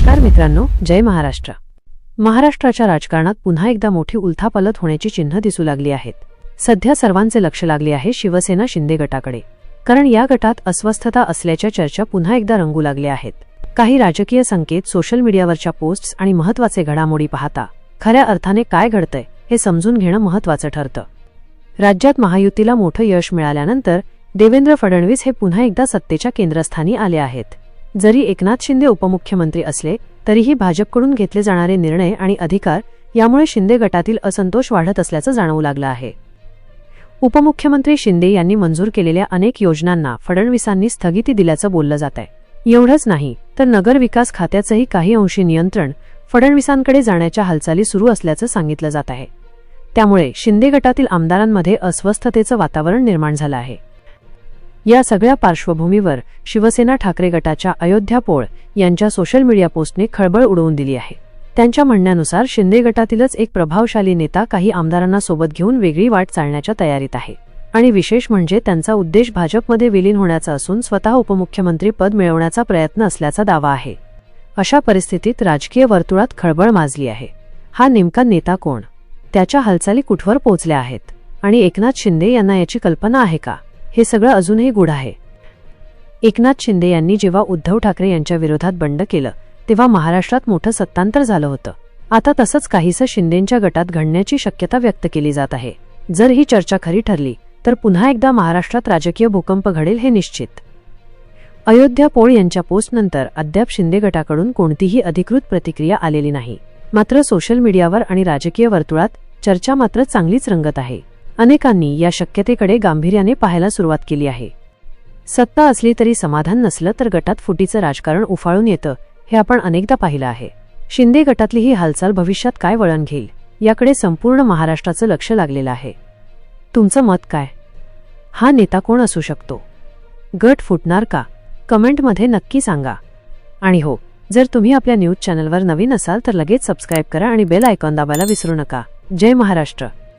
नमस्कार मित्रांनो जय महाराष्ट्र. महाराष्ट्राच्या राजकारणात पुन्हा एकदा मोठी उलथापालत होण्याची चिन्ह दिसू लागली आहेत. सध्या सर्वांचे लक्ष लागले आहे शिवसेना शिंदे गटाकडे. कारण या गटात अस्वस्थता असल्याच्या चर्चा पुन्हा एकदा रंगू लागल्या आहेत. काही राजकीय संकेत सोशल मीडियावरच्या पोस्ट्स आणि महत्त्वाचे घडामोडी पाहता खऱ्या अर्थाने काय घडतंय हे समजून घेणं महत्वाचं ठरतं. राज्यात महायुतीला मोठं यश मिळाल्यानंतर देवेंद्र फडणवीस हे पुन्हा एकदा सत्तेच्या केंद्रस्थानी आले आहेत. जरी एकनाथ शिंदे उपमुख्यमंत्री असले तरीही भाजपकडून घेतले जाणारे निर्णय आणि अधिकार यामुळे शिंदे गटातील असंतोष वाढत असल्याचं जाणवू लागलं आहे. उपमुख्यमंत्री शिंदे यांनी मंजूर केलेल्या अनेक योजनांना फडणवीसांनी स्थगिती दिल्याचं बोललं जात आहे एवढंच नाही तर नगर विकास खात्याचंही काही अंशी नियंत्रण फडणवीसांकडे जाण्याच्या हालचाली सुरू असल्याचं सांगितलं जात आहे. त्यामुळे शिंदे गटातील आमदारांमध्ये अस्वस्थतेचं वातावरण निर्माण झालं आहे. या सगळ्या पार्श्वभूमीवर शिवसेना ठाकरे गटाच्या अयोध्या पोळ यांच्या सोशल मीडिया पोस्टने खळबळ उडवून दिली आहे. त्यांच्या म्हणण्यानुसार शिंदे गटातीलच एक प्रभावशाली नेता काही आमदारांना सोबत घेऊन वेगळी वाट चालण्याच्या तयारीत आहे. आणि विशेष म्हणजे त्यांचा उद्देश भाजपमध्ये विलीन होण्याचा असून स्वतः उपमुख्यमंत्री पद मिळवण्याचा प्रयत्न असल्याचा दावा आहे. अशा परिस्थितीत राजकीय वर्तुळात खळबळ माजली आहे. हा नेमका नेता कोण? त्याच्या हालचाली कुठवर पोहोचल्या आहेत? आणि एकनाथ शिंदे यांना याची कल्पना आहे का? हे सगळं अजूनही गूढ आहे. एकनाथ शिंदे यांनी जेव्हा उद्धव ठाकरे यांच्या विरोधात बंड केलं तेव्हा महाराष्ट्रात मोठं सत्तांतर झालं होतं. आता तसंच काहीसं शिंदेंच्या गटात घडण्याची शक्यता व्यक्त केली जात आहे. जर ही चर्चा खरी ठरली तर पुन्हा एकदा महाराष्ट्रात राजकीय भूकंप घडेल हे निश्चित. अयोध्या पोळ यांच्या पोस्टनंतर अद्याप शिंदे गटाकडून कोणतीही अधिकृत प्रतिक्रिया आलेली नाही. मात्र सोशल मीडियावर आणि राजकीय वर्तुळात चर्चा मात्र चांगलीच रंगत आहे. अनेकांनी या शक्यतेकडे गांभीर्याने पाहायला सुरुवात केली आहे. सत्ता असली तरी समाधान नसलं तर गटात फुटीचं राजकारण उफाळून येतं हे आपण अनेकदा पाहिलं आहे. शिंदे गटातली ही हालचाल भविष्यात काय वळण घेईल याकडे संपूर्ण महाराष्ट्राचं लक्ष लागलेलं आहे. तुमचं मत काय? हा नेता कोण असू शकतो? गट फुटणार का? कमेंटमध्ये नक्की सांगा. आणि हो जर तुम्ही आपल्या न्यूज चॅनलवर नवीन असाल तर लगेच सबस्क्राईब करा आणि बेल आयकॉन दाबायला विसरू नका. जय महाराष्ट्र.